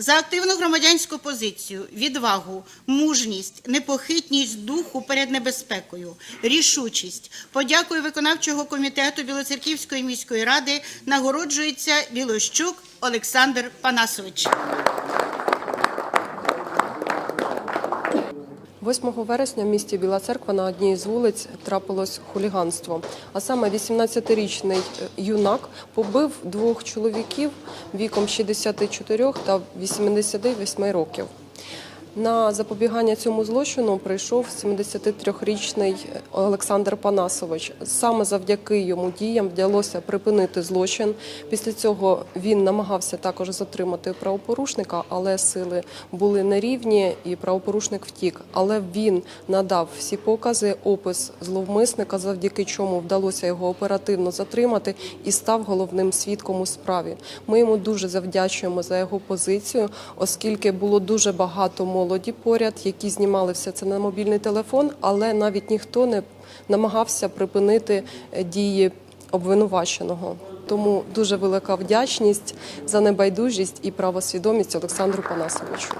за активну громадянську позицію, відвагу, мужність, непохитність духу перед небезпекою, рішучість. Подякую виконавчого комітету Білоцерківської міської ради нагороджується Білощук Олександр Панасович. 8 вересня в місті Біла Церква на одній з вулиць трапилось хуліганство. А саме 18-річний юнак побив двох чоловіків віком 64 та 88 років. На запобігання цьому злочину прийшов 73-річний Олександр Панасович. Саме завдяки йому діям вдалося припинити злочин. Після цього він намагався також затримати правопорушника, але сили були нерівні і правопорушник втік. Але він надав всі покази, опис зловмисника, завдяки чому вдалося його оперативно затримати і став головним свідком у справі. Ми йому дуже завдячуємо за його позицію, оскільки було дуже багато молоді поряд, які знімали все це на мобільний телефон, але навіть ніхто не намагався припинити е, дії обвинуваченого. Тому дуже велика вдячність за небайдужість і правосвідомість Олександру Панасовичу.